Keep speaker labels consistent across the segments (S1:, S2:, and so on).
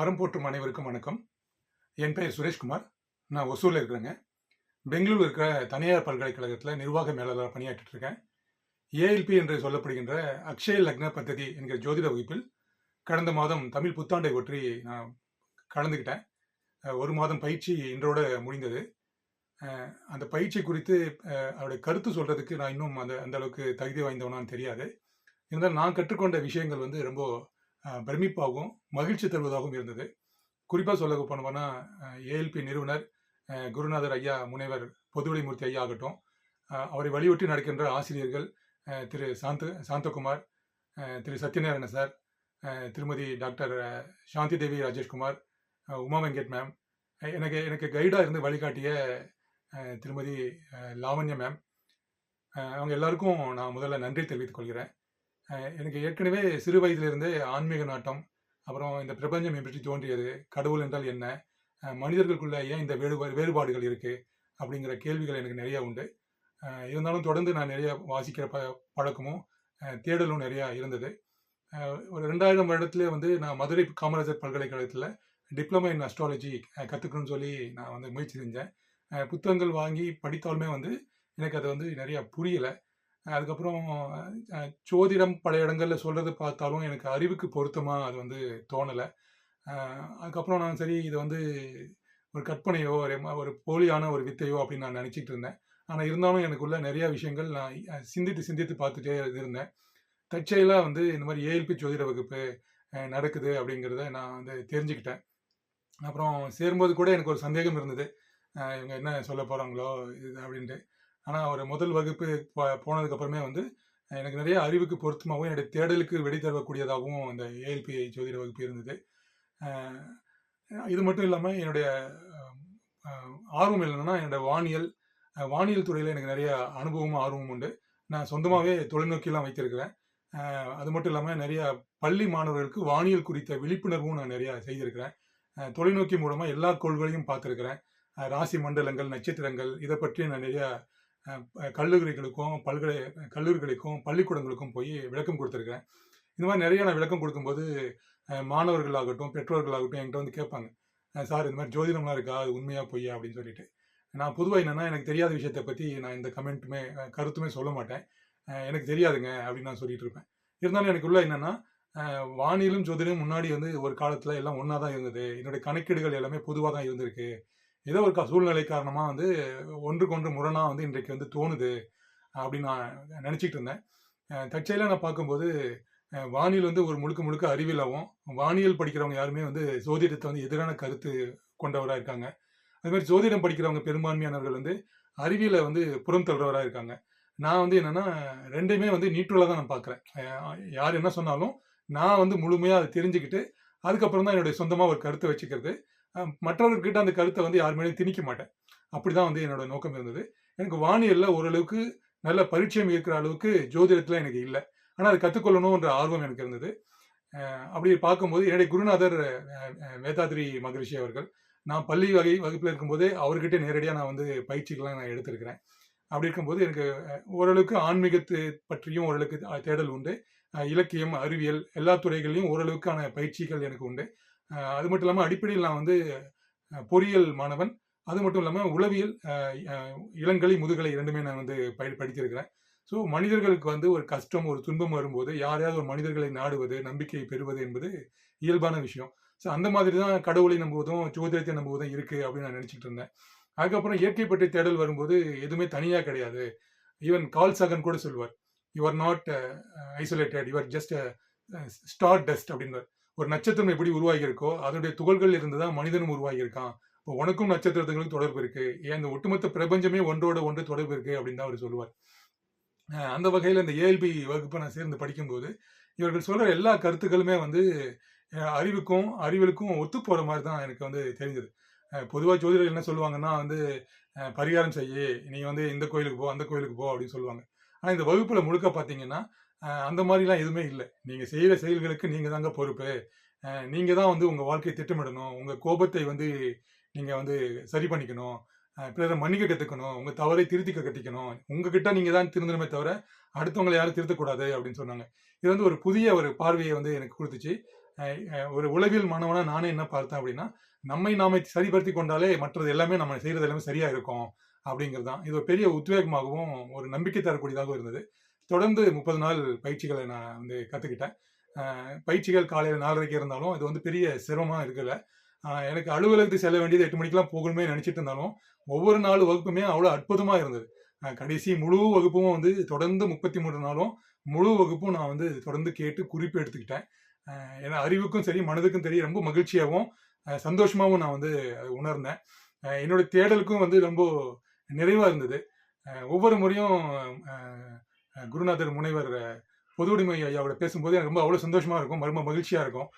S1: அறம் போற்றும் அனைவருக்கும் வணக்கம். என் பெயர் சுரேஷ்குமார். நான் ஒசூரில் இருக்கிறேங்க. பெங்களூர் இருக்கிற தனியார் பல்கலைக்கழகத்தில் நிர்வாக மேலாளராக பணியாற்றிட்டு இருக்கேன். ஏஎல்பி என்று சொல்லப்படுகின்ற அக்ஷய லக்ன பദ്ധதி என்கிற ஜோதிட வகுப்பில் கடந்த மாதம் தமிழ் புத்தாண்டை ஒற்றி நான் கலந்துக்கிட்டேன். ஒரு மாதம் பயிற்சி இன்றோட முடிந்தது. அந்த பயிற்சி குறித்து அவருடைய கருத்து சொல்கிறதுக்கு நான் இன்னும் அந்த அந்த அளவுக்கு தகுதி வாய்ந்தவனான்னு தெரியாது. இருந்தாலும் நான் கற்றுக்கொண்ட விஷயங்கள் வந்து ரொம்ப பிரமிப்பாகவும் மகிழ்ச்சி தருவதாகவும் இருந்தது. குறிப்பாக சொல்ல போனோம்னா ஏஎல்பி நிறுவனர் குருநாதர் ஐயா முனைவர் பொதுவெளிமூர்த்தி ஐயா ஆகட்டும் அவரை வலியுறுத்தி நடக்கின்ற ஆசிரியர்கள் Thiru Shantha Shanthakumar Thiru Sathyanarayana sir Thirumathi doctor Shanthi Devi Rajeshkumar Uma Venkat ma'am எனக்கு எனக்கு கைடாக இருந்து வழிகாட்டிய திருமதி லாவண்யா மேம் அவங்க எல்லாருக்கும் நான் முதல்ல நன்றி தெரிவித்துக் கொள்கிறேன். எனக்கு ஏற்கனவே சிறு வயதிலிருந்தே ஆன்மீக நாட்டம் அப்புறம் இந்த பிரபஞ்சம் எப்படி தோன்றியது கடவுள் என்றால் என்ன மனிதர்களுக்குள்ள ஏன் இந்த வேறுபா வேறுபாடுகள் இருக்குது அப்படிங்கிற கேள்விகள் எனக்கு நிறைய உண்டு. இருந்தாலும் தொடர்ந்து நான் நிறைய வாசிக்கிற ப பழக்கமும் தேடலும் நிறையா இருந்தது. ஒரு ரெண்டாயிரம் வருடத்துலேயே வந்து நான் மதுரை காமராஜர் பல்கலைக்கழகத்தில் டிப்ளமா இன் அஸ்ட்ராலஜி கற்றுக்கணும்னு சொல்லி நான் வந்து முயற்சி செஞ்சேன். புத்தகங்கள் வாங்கி படித்தாலுமே வந்து எனக்கு அது வந்து நிறையா புரியலை. அதுக்கப்புறம் சோதிடம் ஜோதிடம் பல இடங்களில் சொல்கிறது பார்த்தாலும் எனக்கு அறிவுக்கு பொருத்தமாக அது வந்து தோணலை. அதுக்கப்புறம் நான் சரி இது வந்து ஒரு கற்பனையோ ஒரு ஒரு போலியான ஒரு வித்தையோ அப்படின்னு நான் நினச்சிட்டு இருந்தேன். ஆனால் இருந்தாலும் எனக்குள்ள நிறைய விஷயங்கள் நான் சிந்தித்து சிந்தித்து பார்த்துட்டே இருந்தேன். தற்செயலாக வந்து இந்த மாதிரி ஏஎல்பி ஜோதிட வகுப்பு நடக்குது அப்படிங்கிறத நான் வந்து தெரிஞ்சுக்கிட்டேன். அப்புறம் சேரும்போது கூட எனக்கு ஒரு சந்தேகம் இருந்தது. இவங்க என்ன சொல்ல போகிறாங்களோ இது அப்படின்ட்டு. ஆனால் அவர் முதல் வகுப்பு போனதுக்கப்புறமே போனதுக்கு அப்புறமே வந்து எனக்கு நிறைய அறிவுக்கு பொருத்தமாகவும் என்னுடைய தேடலுக்கு வெடி தரக்கூடியதாகவும் அந்த ஏஎல்பிஐ ஜோதிட வகுப்பு இருந்தது. இது மட்டும் இல்லாமல் என்னுடைய ஆர்வம் என்னன்னா என்னோட வானியல் வானியல் துறையில் எனக்கு நிறைய அனுபவமும் ஆர்வமும் உண்டு. நான் சொந்தமாகவே தொலைநோக்கிலாம் வைத்திருக்கிறேன். அது மட்டும் இல்லாமல் நிறைய பள்ளி மாணவர்களுக்கு வானியல் குறித்த விழிப்புணர்வும் நான் நிறையா செய்திருக்கிறேன். தொலைநோக்கி மூலமாக எல்லா கோள்களையும் பார்த்துருக்கிறேன். ராசி மண்டலங்கள் நட்சத்திரங்கள் இதை பற்றி நான் நிறையா கல்லூரிகளுக்கும் பல்கலை கல்லூரிகளுக்கும் பள்ளிக்கூடங்களுக்கும் போய் விளக்கம் கொடுத்துருக்கேன் இந்த மாதிரி நிறைய நான் விளக்கம் கொடுக்கும்போது மாணவர்களாகட்டும் பெற்றோர்களாகட்டும் என்கிட்ட வந்து கேட்பாங்க. சார் இந்த மாதிரி ஜோதிடம்லாம் இருக்கா? அது உண்மையாக பொய்யா? அப்படின்னு சொல்லிட்டு. நான் பொதுவாக என்னென்னா எனக்கு தெரியாத விஷயத்தை பற்றி நான் இந்த கமெண்ட்டுமே கருத்துமே சொல்ல மாட்டேன். எனக்கு தெரியாதுங்க அப்படின்னு நான் சொல்லிட்டு இருப்பேன். இருந்தாலும் எனக்கு உள்ள என்னென்னா வானியலும் ஜோதிடமும் முன்னாடி வந்து ஒரு காலத்தில் எல்லாம் ஒன்றா தான் இருந்தது. என்னுடைய கணக்கீடுகள் எல்லாமே பொதுவாக தான் இருந்திருக்கு. ஏதோ ஒரு சூழ்நிலை காரணமாக வந்து ஒன்றுக்கொன்று முரணாக வந்து இன்றைக்கு வந்து தோணுது அப்படின்னு நான் நினச்சிட்டு இருந்தேன். தற்செயலாக நான் பார்க்கும்போது வானியல் வந்து ஒரு முழுக்க முழுக்க அறிவியலாகவும் வானியல் படிக்கிறவங்க யாருமே வந்து ஜோதிடத்தை வந்து எதிரான கருத்து கொண்டவராக இருக்காங்க. அது மாதிரி ஜோதிடம் படிக்கிறவங்க பெரும்பான்மையானவர்கள் வந்து அறிவியலை வந்து புறம் தள்ளுறவராக இருக்காங்க. நான் வந்து என்னென்னா ரெண்டையுமே வந்து நீட்டுவலாக தான் நான் பார்க்குறேன். யார் என்ன சொன்னாலும் நான் வந்து முழுமையாக அதை தெரிஞ்சுக்கிட்டு அதுக்கப்புறம் தான் என்னுடைய சொந்தமாக ஒரு கருத்தை வச்சுக்கிறது. மற்றவர்கிட்ட அந்த கருத்தை வந்து யாருமே மேலேயும் திணிக்க மாட்டேன். அப்படி தான் வந்து என்னோட நோக்கம் இருந்தது. எனக்கு வானியலில் ஓரளவுக்கு நல்ல பரிச்சயம் இருக்கிற அளவுக்கு ஜோதிடத்தில் எனக்கு இல்லை. ஆனால் அதை கற்றுக்கொள்ளணுன்ற ஆர்வம் எனக்கு இருந்தது. அப்படி பார்க்கும்போது என்னுடைய குருநாதர் வேதாத்ரி மகரிஷி அவர்கள் நான் பள்ளி வகை வகுப்பில் இருக்கும்போதே அவர்கிட்ட நேரடியாக நான் வந்து பயிற்சிகள்லாம் நான் எடுத்திருக்கிறேன். அப்படி இருக்கும்போது எனக்கு ஓரளவுக்கு ஆன்மீகத்தை பற்றியும் ஓரளவுக்கு தேடல் உண்டு. இலக்கியம் அறிவியல் எல்லா துறைகள்லையும் ஓரளவுக்கான பயிற்சிகள் எனக்கு உண்டு. அது மட்டும் இல்லாமல் அடிப்படையில் நான் வந்து பொறியியல் மாணவன். அது மட்டும் இல்லாமல் உளவியல் இளங்கலை முதுகலை இரண்டுமே நான் வந்து படி படித்திருக்கிறேன். ஸோ மனிதர்களுக்கு வந்து ஒரு கஷ்டம் ஒரு துன்பம் வரும்போது யாரையாவது ஒரு மனிதர்களை நாடுவது நம்பிக்கையை பெறுவது என்பது இயல்பான விஷயம். ஸோ அந்த மாதிரி தான் கடவுளை நம்புவதும் ஜோதிடத்தை நம்புவதும் இருக்குது அப்படின்னு நான் நினச்சிட்டு இருந்தேன். அதுக்கப்புறம் இயற்கை பற்றி தேடல் வரும்போது எதுவுமே தனியாக கிடையாது. ஈவன் கால் சகன் கூட சொல்வார் you are not isolated you are just star dust அப்படின்றார் ஒரு நட்சத்திரம் எப்படி உருவாகியிருக்கோ அதனுடைய துகள்கள் இருந்து தான் மனிதனும் உருவாகியிருக்கான். இப்போ உனக்கும் நட்சத்திரத்துகளுக்கும் தொடர்பு இருக்கு. ஏன் இந்த ஒட்டுமொத்த பிரபஞ்சமே ஒன்றோட ஒன்று தொடர்பு இருக்கு அப்படின்னு தான் அவர் சொல்லுவார். அந்த வகையில் இந்த ஏஎல்பி வகுப்பை நான் சேர்ந்து படிக்கும்போது இவர்கள் சொல்கிற எல்லா கருத்துக்களுமே வந்து அறிவுக்கும் அறிவியலுக்கும் ஒத்து போகிற மாதிரி தான் எனக்கு வந்து தெரிஞ்சது. பொதுவாக ஜோதிடர்கள் என்ன சொல்லுவாங்கன்னா வந்து பரிகாரம் செய்ய நீ வந்து இந்த கோயிலுக்கு போ அந்த கோயிலுக்கு போ அப்படின்னு சொல்லுவாங்க. ஆனால் இந்த வகுப்பில் முழுக்க பார்த்தீங்கன்னா அந்த மாதிரிலாம் எதுவுமே இல்லை. நீங்கள் செய்கிற செயல்களுக்கு நீங்கள் தாங்க பொறுப்பு. நீங்கள் தான் வந்து உங்கள் வாழ்க்கையை திட்டமிடணும். உங்கள் கோபத்தை வந்து நீங்கள் வந்து சரி பண்ணிக்கணும். பிறரை மன்னிக்க கற்றுக்கணும் உங்கள் தவறை திருத்திக்க கற்றுக்கணும் உங்ககிட்ட நீங்கள் தான் திருந்தணுமே தவிர அடுத்தவங்களை யாரும் திருத்தக்கூடாது அப்படின்னு சொன்னாங்க. இது வந்து ஒரு புதிய ஒரு பார்வையை வந்து எனக்கு கொடுத்துச்சு. ஒரு உளவியல் மாணவனாக நானே என்ன பார்த்தேன் அப்படின்னா நம்மை நாமை சரிபடுத்தி கொண்டாலே மற்றது எல்லாமே நம்ம செய்கிறது எல்லாமே சரியாக இருக்கும் அப்படிங்கிறது தான். இது ஒரு பெரிய உத்வேகமாகவும் ஒரு நம்பிக்கை தரக்கூடியதாகவும் இருந்தது. தொடர்ந்து முப்பது நாள் பயிற்சிகளை நான் வந்து கற்றுக்கிட்டேன் பயிற்சிகள் காலையில் நாலரைக்கு இருந்தாலும் இது வந்து பெரிய சிரமமாக இருக்கல. எனக்கு அலுவலகத்துக்கு செல்ல வேண்டியது எட்டு மணிக்கெல்லாம் போகணுமே நினச்சிட்டு இருந்தாலும் ஒவ்வொரு நாள் வகுப்புமே அவ்வளோ அற்புதமாக இருந்தது. கடைசி முழு வகுப்பும் வந்து தொடர்ந்து முப்பத்தி மூன்று நாளும் முழு வகுப்பும் நான் வந்து தொடர்ந்து கேட்டு குறிப்பு எடுத்துக்கிட்டேன். ஏன்னா அறிவுக்கும் சரி மனதுக்கும் சரி ரொம்ப மகிழ்ச்சியாகவும் சந்தோஷமாகவும் நான் வந்து உணர்ந்தேன். என்னோட தேடலுக்கும் வந்து ரொம்ப நிறைவாக இருந்தது. ஒவ்வொரு முறையும் குருநாதர் முனைவர் பொதுவுடைமை ஐயாவோட பேசும்போது எனக்கு ரொம்ப அவ்வளோ சந்தோஷமாக இருக்கும் ரொம்ப மகிழ்ச்சியாக இருக்கும்.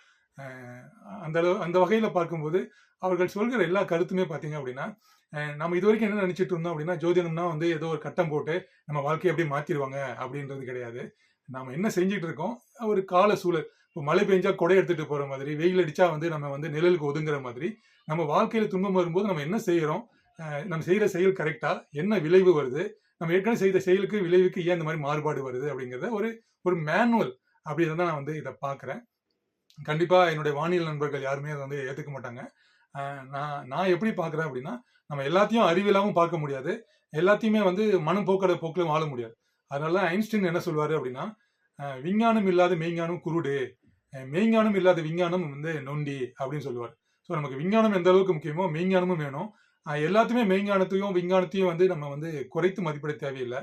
S1: அந்த அளவு அந்த வகையில் பார்க்கும்போது அவர்கள் சொல்கிற எல்லா கருத்துமே பார்த்தீங்க அப்படின்னா நம்ம இது வரைக்கும் என்ன நினச்சிட்டு இருந்தோம் அப்படின்னா ஜோதிடம்னா வந்து ஏதோ ஒரு கட்டம் போட்டு நம்ம வாழ்க்கையை அப்படியே மாற்றிடுவாங்க அப்படின்றது கிடையாது. நாம் என்ன செஞ்சுட்டு இருக்கோம்? ஒரு கால சூழல். இப்போ மழை பெஞ்சா கொடை எடுத்துகிட்டு போகிற மாதிரி வெயில் அடித்தா வந்து நம்ம வந்து நிழலுக்கு ஒதுங்குற மாதிரி நம்ம வாழ்க்கையில் துன்பம் வரும்போது நம்ம என்ன செய்கிறோம் நம்ம செய்கிற செயல் கரெக்டாக என்ன விளைவு வருது? நம்ம ஏற்கனவே செய்த செயலுக்கு விளைவுக்கு ஏன் இந்த மாதிரி மாறுபாடு வருது அப்படிங்கிறத ஒரு ஒரு மேனுவல் அப்படின்னு தான் நான் வந்து இதை பார்க்குறேன். கண்டிப்பாக என்னுடைய வானியல் நண்பர்கள் யாருமே அதை வந்து ஏற்றுக்க மாட்டாங்க. நான் நான் எப்படி பார்க்குறேன் அப்படின்னா நம்ம எல்லாத்தையும் அறிவியலாகவும் பார்க்க முடியாது. எல்லாத்தையுமே வந்து மனம் போக்கட போக்கிலும் வாழ முடியாது. அதனால ஐன்ஸ்டீன் என்ன சொல்வார் அப்படின்னா விஞ்ஞானம் இல்லாத மெய்ஞானம் குருடு மெய்ஞானம் இல்லாத விஞ்ஞானம் வந்து நொண்டி அப்படின்னு சொல்லுவார் ஸோ நமக்கு விஞ்ஞானம் எந்த அளவுக்கு முக்கியமோ மெய்ஞானமும் வேணும். எல்லாத்தையுமே மெய்ஞானத்தையும் விஞ்ஞானத்தையும் வந்து நம்ம வந்து குறைத்து மதிப்பிட தேவையில்லை.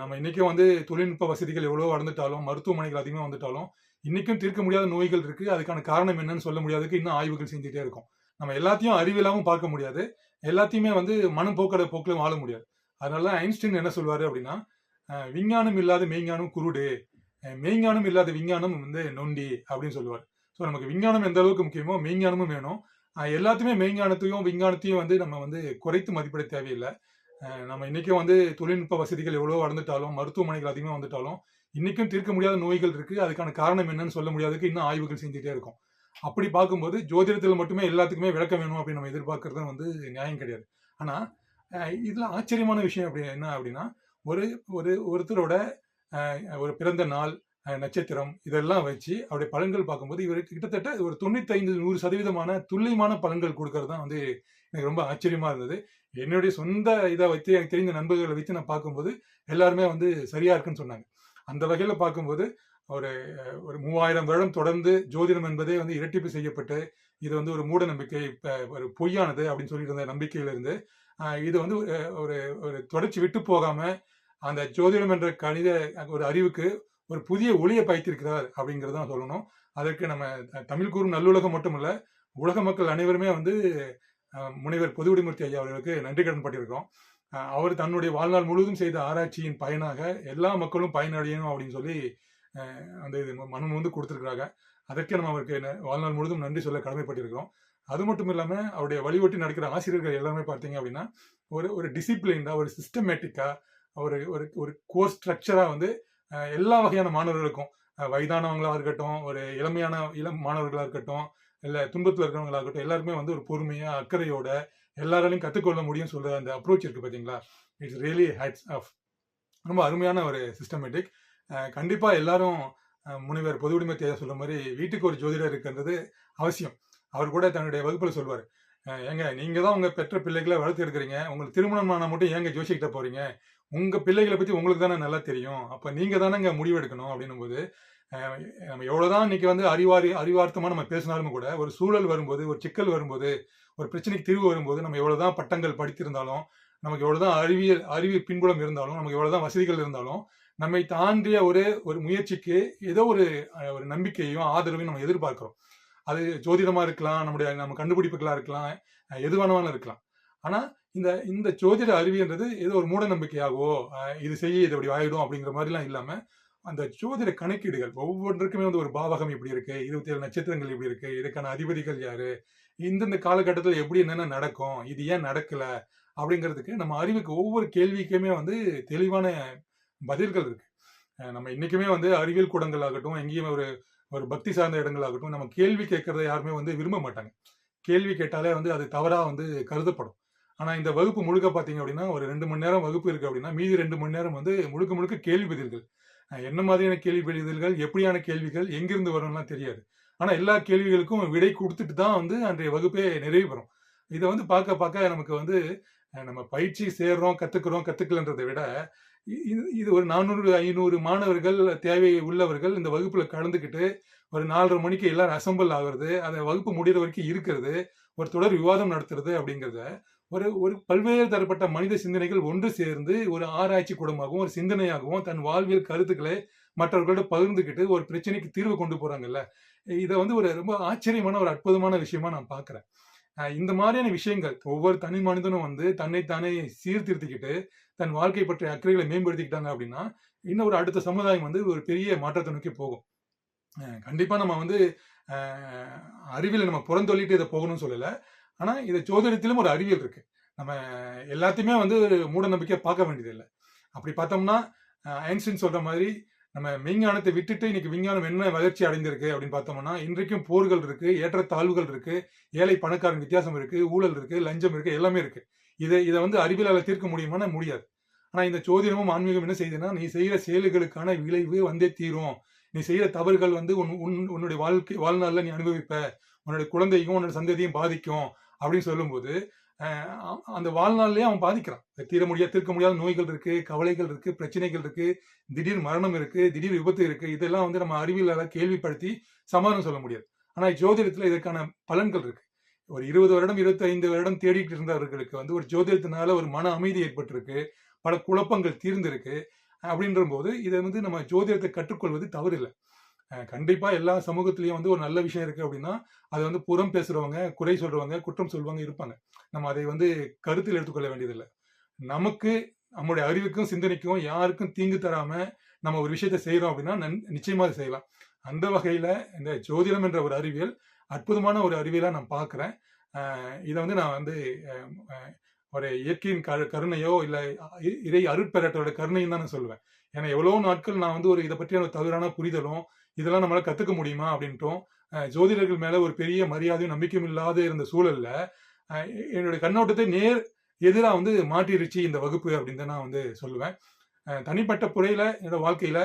S1: நம்ம இன்றைக்கும் வந்து தொழில்நுட்ப வசதிகள் எவ்வளோ வளர்ந்துட்டாலும் மருத்துவமனைகள் அதிகமாக வந்துட்டாலும் இன்றைக்கும் தீர்க்க முடியாத நோய்கள் இருக்குது அதுக்கான காரணம் என்னன்னு சொல்ல முடியாதுக்கு இன்னும் ஆய்வுகள் செஞ்சுட்டே இருக்கும். நம்ம எல்லாத்தையும் அறிவில்லாமல் பார்க்க முடியாது. எல்லாத்தையுமே வந்து மனம் போக்கட போக்கிலும் வாழ முடியாது. அதனால ஐன்ஸ்டீன் என்ன சொல்வார் அப்படின்னா விஞ்ஞானம் இல்லாத மெய்ஞானம் குருடு. மெய்ஞானம் இல்லாத விஞ்ஞானம் வந்து நொண்டி அப்படின்னு சொல்லுவார் ஸோ நமக்கு விஞ்ஞானம் எந்த அளவுக்கு முக்கியமோ மெய்ஞானமும் வேணும். எல்லாத்தையுமே மெய்ஞானத்தையும் விஞ்ஞானத்தையும் வந்து நம்ம வந்து குறைத்து மதிப்பிட தேவையில்லை. நம்ம இன்றைக்கும் வந்து தொழில்நுட்ப வசதிகள் எவ்வளோ வளர்ந்துட்டாலும் மருத்துவமனைகள் அதிகமாக வந்துட்டாலும் இன்றைக்கும் தீர்க்க முடியாத நோய்கள் இருக்குது அதுக்கான காரணம் என்னன்னு சொல்ல முடியாதுக்கு இன்னும் ஆய்வுகள் செஞ்சுட்டே இருக்கும். அப்படி பார்க்கும்போது ஜோதிடத்தில் மட்டுமே எல்லாத்துக்குமே விளக்கம் வேணும் அப்படின்னு நம்ம எதிர்பார்க்கறது வந்து நியாயம் கிடையாது. ஆனால் இதில் ஆச்சரியமான விஷயம் அப்படி என்ன அப்படின்னா ஒரு ஒரு ஒருத்தரோட ஒரு பிறந்த நாள் நட்சத்திரம் இதெல்லாம் வச்சு அவருடைய பலன்கள் பார்க்கும்போது இவருக்கு கிட்டத்தட்ட ஒரு தொண்ணூத்தைந்து நூறு சதவீதமான துல்லியமான பலன்கள் கொடுக்கறது தான் வந்து எனக்கு ரொம்ப ஆச்சரியமா இருந்தது. என்னுடைய சொந்த இதை வைத்து எனக்கு தெரிந்த நண்பர்களை வைத்து நான் பார்க்கும்போது எல்லாருமே வந்து சரியா இருக்குன்னு சொன்னாங்க. அந்த வகையில பார்க்கும்போது ஒரு ஒரு மூவாயிரம் வருடம் தொடர்ந்து ஜோதிடம் என்பதே வந்து இரட்டிப்பு செய்யப்பட்டு இது வந்து ஒரு மூட நம்பிக்கை ஒரு பொய்யானது அப்படின்னு சொல்லிட்டு இருந்த நம்பிக்கையில இது வந்து ஒரு- ஒரு ஒரு தொடர்ச்சி விட்டு போகாம அந்த ஜோதிடம் என்ற கணித ஒரு அறிவுக்கு ஒரு புதிய ஒளியை பாய்த்திருக்கிறார் அப்படிங்கிறத சொல்லணும். அதற்கு நம்ம த- தமிழ் கூறும் நல்லுலகம் மட்டுமல்ல உலக மக்கள் அனைவருமே வந்து முனைவர் பொதுவுடைமூர்த்தி ஐயா அவர்களுக்கு நன்றி கடன் பட்டிருக்கிறோம். அவர் தன்னுடைய வாழ்நாள் முழுவதும் செய்த ஆராய்ச்சியின் பயனாக எல்லா மக்களும் பயனடையணும் அப்படின்னு சொல்லி அந்த இது மனம் வந்து கொடுத்துருக்குறாங்க. அதற்கே நம்ம அவருக்கு வாழ்நாள் முழுவதும் நன்றி சொல்ல கடமைப்பட்டிருக்கிறோம். அது மட்டும் இல்லாமல் அவருடைய வழிபட்டு நடக்கிற ஆசிரியர்கள் எல்லாமே பார்த்தீங்க அப்படின்னா ஒரு ஒரு டிசிப்ளின்டா ஒரு சிஸ்டமேட்டிக்காக ஒரு ஒரு ஒரு கோர்ஸ் ஸ்ட்ரக்சரா வந்து எல்லா வகையான மாணவர்களுக்கும். வயதானவங்களாக வயதானவங்களா இருக்கட்டும் ஒரு இளமையான இளம் மாணவர்களா இருக்கட்டும் இல்ல துன்பத்துல இருக்கிறவங்களா இருக்கட்டும் எல்லாருமே வந்து ஒரு பொறுமையா அக்கறையோட எல்லாராலையும் கத்துக்கொள்ள முடியும்னு சொல்ற அந்த அப்ரோச் இருக்கு பாத்தீங்களா? இட்ஸ் ரியலி ஹேட்ஸ் ஆஃப் ரொம்ப அருமையான ஒரு சிஸ்டமேட்டிக் கண்டிப்பா எல்லாரும் முனிவர் முனைவர் பொது உடைமை தேவை சொல்ற மாதிரி வீட்டுக்கு ஒரு ஜோதிடர் இருக்கின்றது அவசியம். அவர் கூட தன்னுடைய வகுப்புல சொல்வார். ஏங்க நீங்க தான் உங்க பெற்ற பிள்ளைகளை வளர்த்து எடுக்கிறீங்க. உங்களுக்கு திருமணம் ஆனால் மட்டும் ஏங்க ஜோசிக்கிட்ட போறீங்க? உங்க பிள்ளைகளை பத்தி உங்களுக்கு தானே நல்லா தெரியும். அப்ப நீங்க தானேங்க முடிவு முடிவெடுக்கணும் அப்படின்னும் போது நம்ம எவ்வளவுதான் இன்னைக்கு வந்து அறிவாரி அறிவார்த்தமா நம்ம பேசினாலும் கூட ஒரு சூழல் வரும்போது ஒரு சிக்கல் வரும்போது ஒரு பிரச்சனைக்கு தீர்வு வரும்போது நம்ம எவ்வளவுதான் பட்டங்கள் படித்திருந்தாலும் நமக்கு எவ்வளவுதான் அறிவியல் அறிவு பின்புலம் இருந்தாலும் நமக்கு எவ்வளவுதான் வசதிகள் இருந்தாலும் நம்மை தாண்டிய ஒரு ஒரு முயற்சிக்கு ஏதோ ஒரு ஒரு நம்பிக்கையும் ஆதரவையும் நம்ம எதிர்பார்க்கிறோம். அது ஜோதிடமா இருக்கலாம் நம்முடைய நம்ம கண்டுபிடிப்புகளா இருக்கலாம் எதுவானவான எது வேணாலும் இருக்கலாம். ஆனா இந்த இந்த ஜோதிட அறிவின்றது ஏதோ ஒரு மூட நம்பிக்கையாகவோ இது செய்ய இது அப்படி ஆயிடும் அப்படிங்கிற மாதிரிலாம் இல்லாமல் அந்த ஜோதிட கணக்கீடுகள் ஒவ்வொன்றுக்குமே வந்து ஒரு பாவகம் இப்படி இருக்கு இருபத்தி ஏழு நட்சத்திரங்கள் இப்படி இருக்கு இதுக்கான அதிபதிகள் யாரு இந்தந்த காலகட்டத்தில் எப்படி என்னென்ன நடக்கும் இது ஏன் நடக்கல அப்படிங்கிறதுக்கு நம்ம அறிவுக்கு ஒவ்வொரு கேள்விக்குமே வந்து தெளிவான பதில்கள் இருக்கு. நம்ம இன்னைக்குமே வந்து அறிவியல் கூடங்கள் ஆகட்டும் எங்கேயுமே ஒரு ஒரு பக்தி சார்ந்த இடங்கள் ஆகட்டும் நம்ம கேள்வி கேட்கறத யாருமே வந்து விரும்ப மாட்டாங்க. கேள்வி கேட்டாலே வந்து அது தவறாக வந்து கருதப்படும். ஆனால் இந்த வகுப்பு முழுக்க பார்த்தீங்க அப்படின்னா ஒரு ரெண்டு மணி நேரம் வகுப்பு இருக்கு அப்படின்னா மீதி ரெண்டு மணி நேரம் வந்து முழுக்க முழுக்க கேள்வி பதில்கள் என்ன மாதிரியான கேள்வி பதில்கள் எப்படியான கேள்விகள் எங்கிருந்து வரும்லாம் தெரியாது ஆனால் எல்லா கேள்விகளுக்கும் விடை கொடுத்துட்டு தான் வந்து அன்றைய வகுப்பே நிறைவு பெறும். இதை வந்து பார்க்க பார்க்க நமக்கு வந்து நம்ம பயிற்சி சேர்றோம், கத்துக்கிறோம், கத்துக்கலன்றத விட இது இது ஒரு நானூறு ஐநூறு மாணவர்கள் தேவை உள்ளவர்கள் இந்த வகுப்புல கலந்துக்கிட்டு ஒரு 4:30 மணிக்கு எல்லாரும் அசம்பிள் ஆகுறது, அந்த வகுப்பு முடியிற வரைக்கும் இருக்கிறது, ஒரு தொடர் விவாதம் நடத்துறது அப்படிங்கிறத ஒரு ஒரு பல்வேறு தரப்பட்ட மனித சிந்தனைகள் ஒன்று சேர்ந்து ஒரு ஆராய்ச்சி கூடமாகவும், ஒரு சிந்தனையாகவும் தன் வாழ்வியல் கருத்துக்களை மற்றவர்களோட பகிர்ந்துக்கிட்டு ஒரு பிரச்சனைக்கு தீர்வு கொண்டு போறாங்கல்ல. இதை வந்து ஒரு ரொம்ப ஆச்சரியமான ஒரு அற்புதமான விஷயமா நான் பாக்குறேன் இந்த மாதிரியான விஷயங்கள் ஒவ்வொரு தனி மனிதனும் வந்து தன்னை தானே சீர்திருத்திக்கிட்டு, தன் வாழ்க்கை பற்றிய அக்கறைகளை மேம்படுத்திக்கிட்டாங்க அப்படின்னா, இன்னும் ஒரு அடுத்த சமுதாயம் வந்து ஒரு பெரிய மாற்றத்தை நோக்கி போகும். கண்டிப்பா நம்ம வந்து அ நம்ம புறந்தள்ளிட்டு இதை போகணும்னு சொல்லலை ஆனால் இதை ஜோதிடத்திலும் ஒரு அறிவியல் இருக்கு. நம்ம எல்லாத்தையுமே வந்து மூட நம்பிக்கையை பார்க்க வேண்டியதில்லை அப்படி பார்த்தோம்னா, ஐன்ஸ்டின் சொல்ற மாதிரி நம்ம விஞ்ஞானத்தை விட்டுட்டு இன்னைக்கு விஞ்ஞானம் என்ன வளர்ச்சி அடைந்திருக்கு அப்படின்னு பார்த்தோம்னா, இன்றைக்கும் போர்கள் இருக்கு, ஏற்றத்தாழ்வுகள் இருக்கு, ஏழை பணக்காரன் வித்தியாசம் இருக்கு, ஊழல் இருக்கு, லஞ்சம் இருக்கு, எல்லாமே இருக்கு. இதை இதை வந்து அறிவியலால் தீர்க்க முடியுமானா முடியாது. ஆனா இந்த சோதிடமும் ஆன்மீகம் என்ன செய்யுதுன்னா, நீ செய்யற செயல்களுக்கான விளைவு வந்தே தீரும். நீ செய்யற தவறுகள் வந்து உன் உன் உன்னுடைய வாழ்க்கை வாழ்நாளில் நீ அனுபவிப்ப. உன்னுடைய குழந்தையும், உன்னோட சந்ததியும் பாதிக்கும் அப்படின்னு சொல்லும்போது, அந்த வாழ்நாள்லயே அவன் பாதிக்கிறான். தீர முடியாத தீர்க்க முடியாத நோய்கள் இருக்கு, கவலைகள் இருக்கு, பிரச்சனைகள் இருக்கு, திடீர் மரணம் இருக்கு, திடீர் விபத்து இருக்கு. இதெல்லாம் வந்து நம்ம அறிவியலால கேள்விப்படுத்தி சமாதானம் சொல்ல முடியாது. ஆனா ஜோதிடத்துல இதற்கான பலன்கள் இருக்கு. ஒரு 20 வருடம், 25 வருடம் தேடிட்டு இருந்தவர்களுக்கு வந்து ஒரு ஜோதிடத்தினால ஒரு மன அமைதி ஏற்பட்டிருக்கு. பல குழப்பங்கள் தீர்ந்திருக்கு. அப்படின்றபோது இதை வந்து நம்ம ஜோதிடத்தை கற்றுக்கொள்வது தவறில்லை கண்டிப்பா எல்லா சமூகத்திலயும் வந்து ஒரு நல்ல விஷயம் இருக்கு அப்படின்னா, அதை வந்து புறம் பேசுறவங்க, குறை சொல்றவங்க, குற்றம் சொல்றவங்க இருப்பாங்க. நம்ம அதை வந்து கருத்தில் எடுத்துக்கொள்ள வேண்டியதில்லை நமக்கு நம்முடைய அறிவுக்கும், சிந்தனைக்கும் யாருக்கும் தீங்கு தராம நம்ம ஒரு விஷயத்த செய்யறோம் அப்படின்னா, நன் நிச்சயமா அதை செய்யலாம். அந்த வகையில இந்த ஜோதிடம் என்ற ஒரு அறிவியல் அற்புதமான ஒரு அறிவியலா நான் பாக்குறேன் இதை வந்து நான் வந்து ஒரு இயற்கையின் க கருணையோ, இல்ல இறை அருட்பெறட்டோட கருணைன்னு தான் நான் சொல்லுவேன். ஏன்னா எவ்வளோ நாட்கள் நான் வந்து ஒரு இதை பற்றிய ஒரு தவறான புரிதலும், இதெல்லாம் நம்மளால கத்துக்க முடியுமா அப்படின்ட்டும், ஜோதிடர்கள் மேல ஒரு பெரிய மரியாதையும், நம்பிக்கையும் இல்லாத இருந்த சூழல்ல, என்னுடைய கண்ணோட்டத்தை நேர் எதிராக வந்து மாற்றிருச்சு இந்த வகுப்பு அப்படின்னு தான் நான் வந்து சொல்லுவேன். தனிப்பட்ட புறையில என்னோட வாழ்க்கையில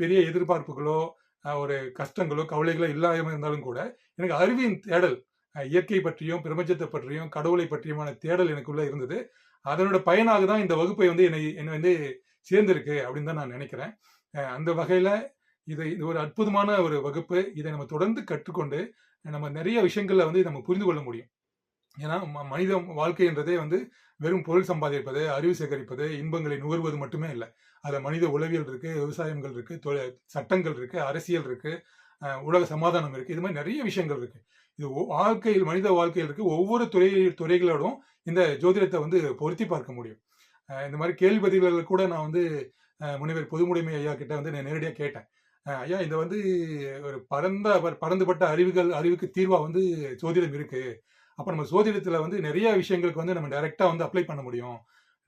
S1: பெரிய எதிர்பார்ப்புகளோ, ஒரு கஷ்டங்களோ, கவலைகளோ இல்லாம இருந்தாலும் கூட, எனக்கு அறிவின் தேடல், இயற்கை பற்றியும், பிரபஞ்சத்தை பற்றியும், கடவுளை பற்றியுமான தேடல் எனக்குள்ள இருந்தது. அதனோட பயனாக தான் இந்த வகுப்பை வந்து என்னை என்னை வந்து சேர்ந்திருக்கு அப்படின்னு தான் நான் நினைக்கிறேன். அந்த வகையில இது இது ஒரு அற்புதமான ஒரு வகுப்பு. இதை நம்ம தொடர்ந்து கற்றுக்கொண்டு, நம்ம நிறைய விஷயங்களில் வந்து நம்ம புரிந்து கொள்ள முடியும். ஏன்னா ம மனித வாழ்க்கைன்றதே வந்து வெறும் பொருள் சம்பாதிப்பது, அறிவு சேகரிப்பது, இன்பங்களை நுகர்வது மட்டுமே இல்லை அதில் மனித உளவியல் இருக்கு, விவசாயங்கள் இருக்கு, தொ சட்டங்கள் இருக்கு, அரசியல் இருக்கு, உலக சமாதானம் இருக்கு. இது மாதிரி நிறைய விஷயங்கள் இருக்கு. இது வாழ்க்கையில் மனித வாழ்க்கையில் இருக்குது ஒவ்வொரு துறை துறைகளோடும் இந்த ஜோதிடத்தை வந்து பொருத்தி பார்க்க முடியும். இந்த மாதிரி கேள்வி பதில்கள் கூட நான் வந்து முனைவர் பொதுமுடைமை ஐயா கிட்ட வந்து நான் நேரடியாக கேட்டேன். ஐயா இந்த வந்து ஒரு பரந்த பரந்துபட்ட அறிவுகள் அறிவுக்கு தீர்வாக வந்து சோதிடம் இருக்கு. அப்போ நம்ம சோதிடத்தில் வந்து நிறைய விஷயங்களுக்கு வந்து நம்ம டைரெக்டாக வந்து அப்ளை பண்ண முடியும்.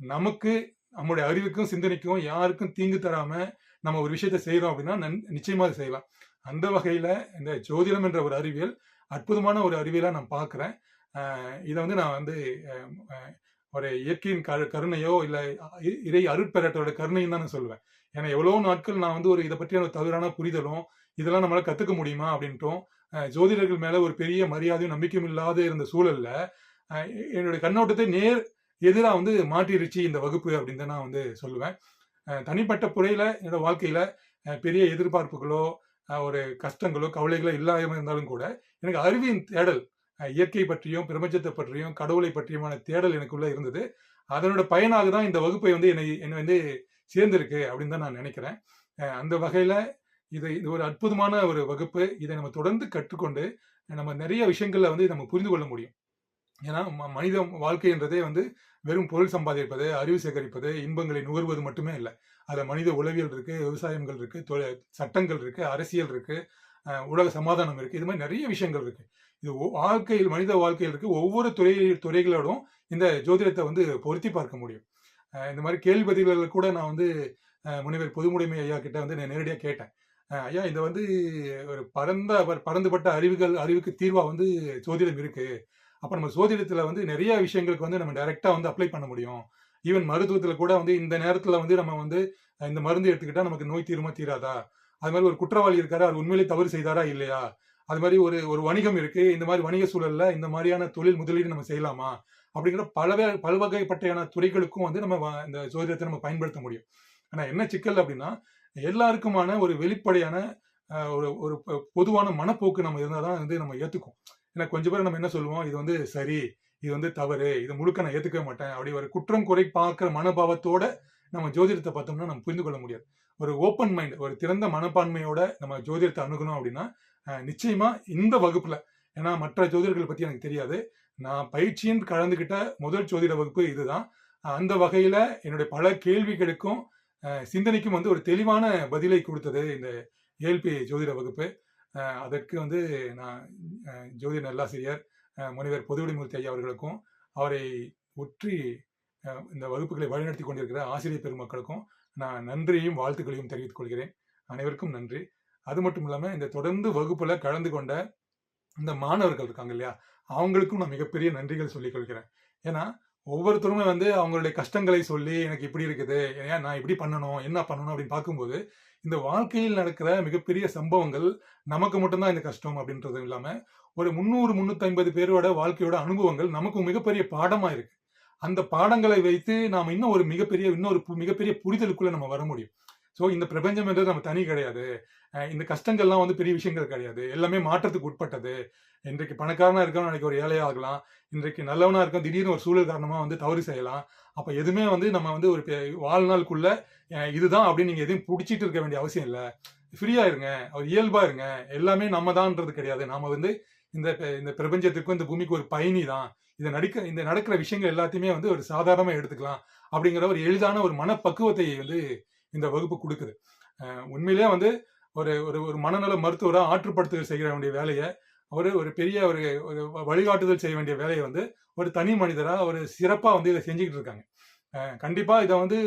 S1: நமக்கு நம்முடைய அறிவுக்கும், சிந்தனைக்கும் யாருக்கும் தீங்கு தராம நம்ம ஒரு விஷயத்த செய்கிறோம் அப்படின்னா, நன் செய்யலாம். அந்த வகையில் இந்த ஜோதிடம் என்ற ஒரு அறிவியல் அற்புதமான ஒரு அறிவியலாக நான் பார்க்குறேன் இதை வந்து நான் வந்து ஒரு இயற்கையின் க கருணையோ, இல்லை இறை அருட்பெறட்டோட கருணைன்னு தான் நான் சொல்லுவேன். ஏன்னா எவ்வளோ நாட்கள் நான் வந்து ஒரு இதை பற்றியான தவறான புரிதலும், இதெல்லாம் நம்மளால கற்றுக்க முடியுமா அப்படின்ட்டும், ஜோதிடர்கள் மேலே ஒரு பெரிய மரியாதையும், நம்பிக்கையும் இல்லாத இருந்த சூழல்ல, என்னுடைய கண்ணோட்டத்தை நேர் எதிராக வந்து மாற்றிருச்சு இந்த வகுப்பு அப்படின்னு தான் நான் வந்து சொல்லுவேன். தனிப்பட்ட புறையில் என்னோட வாழ்க்கையில் பெரிய எதிர்பார்ப்புகளோ, ஒரு கஷ்டங்களோ, கவலைகளோ இல்லாமல் இருந்தாலும் கூட, எனக்கு அறிவின் தேடல், இயற்கை பற்றியும், பிரபஞ்சத்தை பற்றியும், கடவுளை பற்றியுமான தேடல் எனக்குள்ள இருந்தது. அதனோட பயனாக தான் இந்த வகுப்பை வந்து என்னை என்னை வந்து சேர்ந்திருக்கு அப்படின்னு தான் நான் நினைக்கிறேன். அந்த வகையில இது இது ஒரு அற்புதமான ஒரு வகுப்பு. இதை நம்ம தொடர்ந்து கற்றுக்கொண்டு, நம்ம நிறைய விஷயங்கள்ல வந்து நம்ம புரிந்து கொள்ள முடியும். ஏன்னா ம மனித வாழ்க்கைன்றதே வந்து வெறும் பொருள் சம்பாதிப்பது, அறிவு சேகரிப்பது, இன்பங்களை நுகர்வது மட்டுமே இல்லை அதில் மனித உளவியல் இருக்குது விவசாயங்கள் இருக்குது தொழில் சட்டங்கள் இருக்குது அரசியல் இருக்குது உலக சமாதானம் இருக்கு. இது மாதிரி நிறைய விஷயங்கள் இருக்கு. இது வாழ்க்கையில் மனித வாழ்க்கையில் இருக்குது ஒவ்வொரு துறை துறைகளோடும் இந்த ஜோதிடத்தை வந்து பொருத்தி பார்க்க முடியும். இந்த மாதிரி கேள்வி கூட நான் வந்து முனைவர் பொதுமுடைமை ஐயா கிட்ட வந்து நான் நேரடியாக கேட்டேன். ஐயா இந்த வந்து ஒரு பரந்த பரந்துபட்ட அறிவுகள் அறிவுக்கு தீர்வா வந்து ஜோதிடம் இருக்கு. அப்ப நம்ம ஜோதிடத்துல வந்து நிறைய விஷயங்களுக்கு வந்து நம்ம டைரக்ட்டா வந்து அப்ளை பண்ண முடியும். ஈவன் மருத்துவத்துல கூட வந்து இந்த நேரத்துல வந்து நம்ம வந்து இந்த மருந்து எடுத்துக்கிட்டா நமக்கு நோய் தீருமா? தீராதா? அது மாதிரி ஒரு குற்றவாளி இருக்காரு. அவர் உண்மையிலேயே தவறு செய்தாரா? இல்லையா? அது மாதிரி ஒரு ஒரு வணிகம் இருக்கு இந்த மாதிரி வணிக சூழல்ல இந்த மாதிரியான தொழில் முதலீடு நம்ம செய்யலாமா அப்படிங்கிற பல பல்வகைப்பட்டையான வகைப்பட்டையான துறைகளுக்கும் வந்து நம்ம இந்த ஜோதிடத்தை நம்ம பயன்படுத்த முடியும் ஆனா என்ன சிக்கல் அப்படின்னா எல்லாருக்குமான ஒரு வெளிப்படையான ஒரு ஒரு பொ- பொதுவான மனப்போக்கு நம்ம இருந்தால் தான் வந்து நம்ம ஏத்துக்கும் ஏன்னா கொஞ்சம் பேர் நம்ம என்ன சொல்லுவோம் இது வந்து சரி இது வந்து தவறு இது முழுக்க நான் ஏத்துக்கவே மாட்டேன் அப்படி ஒரு குற்றம் குறை பார்க்குற மனோபாவத்தோட நம்ம ஜோதிடத்தை பார்த்தோம்னா நம்ம புரிந்து கொள்ள முடியாது ஒரு ஓப்பன் மைண்ட் ஒரு திறந்த மனப்பான்மையோட நம்ம ஜோதிடத்தை அணுகணும் அப்படின்னா நிச்சயமா இந்த வகுப்புல ஏன்னா மற்ற ஜோதிடர்கள் பத்தி எனக்கு தெரியாது. நான் பயிற்சியின் கலந்துகிட்ட முதல் ஜோதிட வகுப்பு இதுதான். அந்த வகையில என்னுடைய பல கேள்விகளுக்கும் சிந்தனைக்கும் வந்து ஒரு தெளிவான பதிலை கொடுத்தது இந்த ஏல்பி ஜோதிட வகுப்பு. அதற்கு வந்து நான் அஹ், ஜோதிட நல்லாசிரியர் முனைவர் பொதுவுடைமூர்த்தி ஐயா அவர்களுக்கும் அவரை ஒற்றி இந்த வகுப்புகளை வழிநடத்தி கொண்டிருக்கிற ஆசிரியர் பெருமக்களுக்கும் நான் நன்றியையும் வாழ்த்துக்களையும் தெரிவித்துக் கொள்கிறேன். அனைவருக்கும் நன்றி. அது மட்டும் இல்லாமல் இந்த தொடர்ந்து வகுப்புல கலந்து கொண்ட இந்த மாணவர்கள் இருக்காங்க இல்லையா? அவங்களுக்கும் நான் மிகப்பெரிய நன்றிகள் சொல்லிக் கொள்கிறேன். ஏன்னா ஒவ்வொருத்தருமே வந்து அவங்களுடைய கஷ்டங்களை சொல்லி எனக்கு இப்படி இருக்குது ஏன் நான் இப்படி பண்ணணும் என்ன பண்ணணும் அப்படின்னு பார்க்கும்போது இந்த வாழ்க்கையில் நடக்கிற மிகப்பெரிய சம்பவங்கள் நமக்கு மட்டும்தான் இந்த கஷ்டம் அப்படின்றது இல்லாமல் ஒரு முந்நூறு முந்நூற்றி ஐம்பது பேரோட வாழ்க்கையோட அனுபவங்கள் நமக்கு மிகப்பெரிய பாடமாக இருக்கு. அந்த பாடங்களை வைத்து நாம் இன்னும் ஒரு மிகப்பெரிய இன்னொரு பு- மிகப்பெரிய புரிதலுக்குள்ள நம்ம வர முடியும். ஸோ இந்த பிரபஞ்சம் என்றது நம்ம தனி கிடையாது. இந்த கஷ்டங்கள்லாம் வந்து பெரிய விஷயங்கள் கிடையாது. எல்லாமே மாற்றத்துக்கு உட்பட்டது. இன்றைக்கு பணக்காரனா இருக்கணும் நாளைக்கு ஒரு ஏழையாக ஆகலாம் இன்றைக்கு நல்லவனா இருக்கும் திடீர்னு ஒரு சூழல் காரணமாக வந்து தவறு செய்யலாம். அப்போ எதுவுமே வந்து நம்ம வந்து ஒரு பெ- வாழ்நாளுக்குள்ள இதுதான் அப்படின்னு நீங்கள் எதையும் பிடிச்சிட்டு இருக்க வேண்டிய அவசியம் இல்லை. ஃப்ரீயா இருங்க. ஒரு இயல்பா இருங்க. எல்லாமே நம்ம தான்ன்றது கிடையாது. நாம வந்து இந்த இந்த பிரபஞ்சத்துக்கும் இந்த பூமிக்கு ஒரு பயணி தான். இதை நடிக்க இந்த நடக்கிற விஷயங்கள் எல்லாத்தையுமே வந்து ஒரு சாதாரணமா எடுத்துக்கலாம் அப்படிங்கிற ஒரு எளிதான ஒரு மனப்பக்குவத்தை வந்து இந்த வகுப்பு கொடுக்குது. உண்மையிலேயே வந்து ஒரு ஒரு ஒரு மனநல மருத்துவராக ஆற்றுப்படுத்துதல் செய்ய வேண்டிய வேலையை ஒரு ஒரு பெரிய ஒரு ஒரு வழிகாட்டுதல் செய்ய வேண்டிய வேலையை வந்து ஒரு தனி மனிதராக ஒரு சிறப்பாக வந்து இதை செஞ்சுக்கிட்டு இருக்காங்க. கண்டிப்பாக இதை வந்து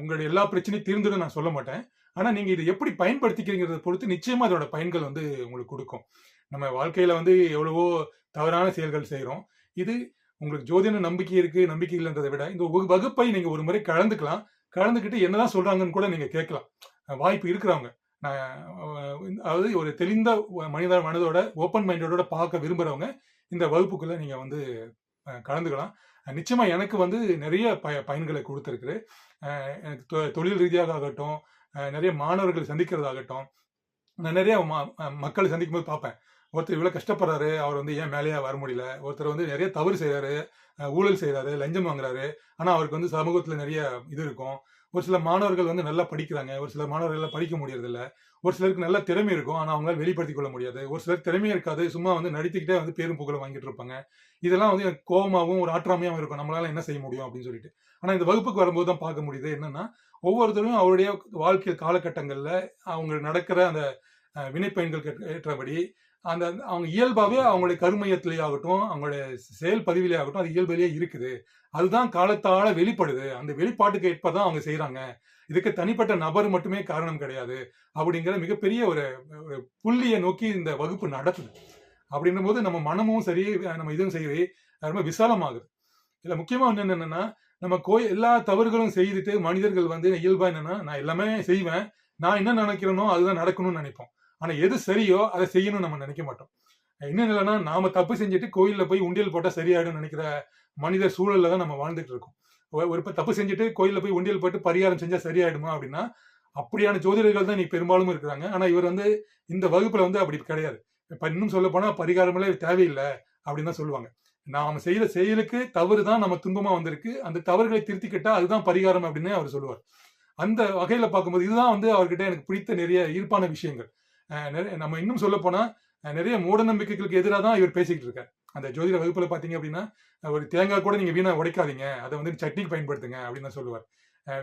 S1: உங்களுடைய எல்லா பிரச்சனையும் தீர்ந்துடும் நான் சொல்ல மாட்டேன். ஆனால் நீங்கள் இதை எப்படி பயன்படுத்திக்கிறீங்கிறத பொறுத்து நிச்சயமாக அதோட பயன்கள் வந்து உங்களுக்கு கொடுக்கும். நம்ம வாழ்க்கையில் வந்து எவ்வளவோ தவறான செயல்கள் செய்கிறோம் இது உங்களுக்கு ஜோதிட நம்பிக்கை இருக்கு நம்பிக்கை இல்லைன்றதை விட இந்த வகுப்பை நீங்க ஒரு முறை கலந்துக்கலாம். கலந்துக்கிட்டு என்னதான் சொல்றாங்கன்னு கூட நீங்க கேட்கலாம். வாய்ப்பு இருக்கிறவங்க. நான் அதாவது ஒரு தெளிந்த மனித மனதோட ஓப்பன் மைண்டோட பார்க்க விரும்புறவங்க இந்த வகுப்புக்குள்ள நீங்க வந்து கலந்துக்கலாம். நிச்சயமா எனக்கு வந்து நிறைய பய பயன்களை கொடுத்துருக்கு. எனக்கு தொ- தொழில் ரீதியாக ஆகட்டும் நிறைய மாணவர்கள் சந்திக்கிறதாகட்டும் நான் நிறைய மக்களை சந்திக்கும் போது பார்ப்பேன். ஒருத்தர் இவ்வளோ கஷ்டப்படுறாரு அவர் வந்து ஏன் மேலேயே வர முடியல? ஒருத்தர் வந்து நிறைய தவறு செய்கிறாரு ஊழல் செய்கிறாரு லஞ்சம் வாங்குறாரு. ஆனால் அவருக்கு வந்து சமூகத்தில் நிறைய இது இருக்கும். ஒரு சில மாணவர்கள் வந்து நல்லா படிக்கிறாங்க. ஒரு சில மாணவர்கள் படிக்க முடியறதில்ல. ஒரு சிலருக்கு நல்ல திறமை இருக்கும். ஆனால் அவங்களால வெளிப்படுத்திக் கொள்ள முடியாது. ஒரு சிலர் திறமையே இருக்காது. சும்மா வந்து நடித்துக்கிட்டே வந்து பேரும் புகழை வாங்கிட்டு இருப்பாங்க. இதெல்லாம் வந்து எனக்கு கோபமாகவும் ஒரு ஆற்றாமையாகவும் இருக்கும். நம்மளால என்ன செய்ய முடியும் அப்படின்னு சொல்லிட்டு. ஆனால் இந்த வகுப்புக்கு வரும்போது தான் பார்க்க முடியுது. என்னன்னா ஒவ்வொருத்தரும் அவருடைய வாழ்க்கை காலகட்டங்களில் அவங்க நடக்கிற அந்த வினைப்பயன்கள் ஏற்றபடி அந்த அவங்க இயல்பாகவே அவங்களுடைய கருமையத்திலே ஆகட்டும் அவங்களுடைய செயல் பதிவிலே ஆகட்டும் அது இயல்பிலேயே இருக்குது. அதுதான் காலத்தால வெளிப்படுது. அந்த வெளிப்பாட்டுக்கு ஏற்பதான் அவங்க செய்கிறாங்க இதுக்கு தனிப்பட்ட நபர் மட்டுமே காரணம் கிடையாது. அப்படிங்கிற மிகப்பெரிய ஒரு புள்ளியை நோக்கி இந்த வகுப்பு நடக்குது. அப்படின்னும் போது நம்ம மனமும் சரி நம்ம இதுவும் சரி ரொம்ப விசாலமாகுது. இதில் முக்கியமா ஒண்ணு என்னன்னா நம்ம கோயில் எல்லா தவறுகளும் செய்துட்டு மனிதர்கள் வந்து இயல்பா என்னன்னா நான் எல்லாமே செய்வேன். நான் என்ன நினைக்கிறேனோ அதுதான் நடக்கணும்னு நினைப்போம். ஆனா எது சரியோ அதை செய்யணும்னு நம்ம நினைக்க மாட்டோம். இன்னும் இல்லைன்னா நாம தப்பு செஞ்சுட்டு கோயில்ல போய் உண்டியல் போட்டா சரியாயிடும் நினைக்கிற மனித சூழல்ல தான் நம்ம வாழ்ந்துட்டு இருக்கோம். ஒரு- தப்பு செஞ்சுட்டு கோயில்ல போய் உண்டியல் போட்டு பரிகாரம் செஞ்சா சரியாயிடுமா அப்படின்னா அப்படியான ஜோதிடர்கள் தான் நீ பெரும்பாலும் இருக்கிறாங்க. ஆனா இவர் வந்து இந்த வகுப்புல வந்து அப்படி கிடையாது. இப்ப இன்னும் சொல்ல போனா பரிகாரங்களே தேவையில்லை அப்படின்னு தான் சொல்லுவாங்க. நாம செய்யற செயலுக்கு தவறு தான் நம்ம துன்பமா வந்திருக்கு. அந்த தவறுகளை திருத்திக்கிட்டா அதுதான் பரிகாரம் அப்படின்னு அவர் சொல்லுவார். அந்த வகையில பார்க்கும்போது இதுதான் வந்து அவர்கிட்ட எனக்கு பிடித்த நிறைய ஈர்ப்பான விஷயங்கள். நம்ம இன்னும் சொல்ல போனா நிறைய மூட நம்பிக்கைகளுக்கு எதிராக தான் இவர் பேசிக்கிட்டு இருக்கார். அந்த ஜோதிட வகுப்புல பாத்தீங்க அப்படின்னா ஒரு தேங்காய் கூட நீங்க வீணா உடைக்காதீங்க. அதை வந்து சட்னிக்கு பயன்படுத்துங்க அப்படின்னு தான் சொல்லுவார்.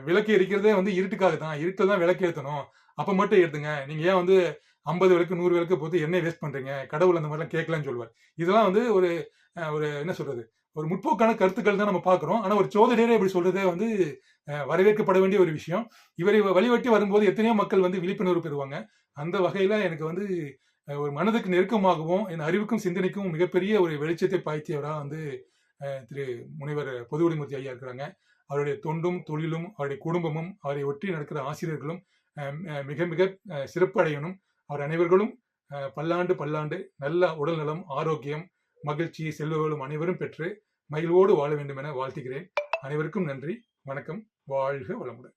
S1: விளக்கு எரிக்கிறதே வந்து இருட்டுக்காக தான் இருட்டில் தான் விளக்கு ஏற்றணும் அப்ப மட்டும் ஏத்துங்க. நீங்க ஏன் வந்து ஐம்பது விளக்கு நூறு விளக்கு போட்டு எண்ணெய் வேஸ்ட் பண்றீங்க? கடவுள் அந்த மாதிரிலாம் கேட்கலான்னு சொல்லுவார். இதெல்லாம் வந்து ஒரு ஒரு என்ன சொல்றது? ஒரு முற்போக்கான கருத்துக்கள் தான் நம்ம பார்க்குறோம். ஆனால் ஒரு சோதனையரே இப்படி சொல்றதே வந்து வரவேற்கப்பட வேண்டிய ஒரு விஷயம். இவரை வழிவட்டி வரும்போது எத்தனையோ மக்கள் வந்து விழிப்புணர்வு பெறுவாங்க. அந்த வகையில எனக்கு வந்து ஒரு மனதுக்கு நெருக்கமாகவும் என் அறிவுக்கும் சிந்தனைக்கும் மிகப்பெரிய ஒரு வெளிச்சத்தை பாய்த்தியவராக வந்து திரு முனைவர் பொதுவுடைமூர்த்தி ஐயா இருக்கிறாங்க. அவருடைய தொண்டும் தொழிலும் அவருடைய குடும்பமும் அவரை ஒற்றி நடக்கிற ஆசிரியர்களும் மிக மிக அஹ் சிறப்பு அடையணும் அவர் அனைவர்களும் பல்லாண்டு பல்லாண்டு நல்ல உடல்நலம் ஆரோக்கியம் மகிழ்ச்சி செல்வர்களும் அனைவரும் பெற்று மகிழ்வோடு வாழ வேண்டும் என வாழ்த்துகிறேன். அனைவருக்கும் நன்றி வணக்கம் வாழ்க வளமுடன்.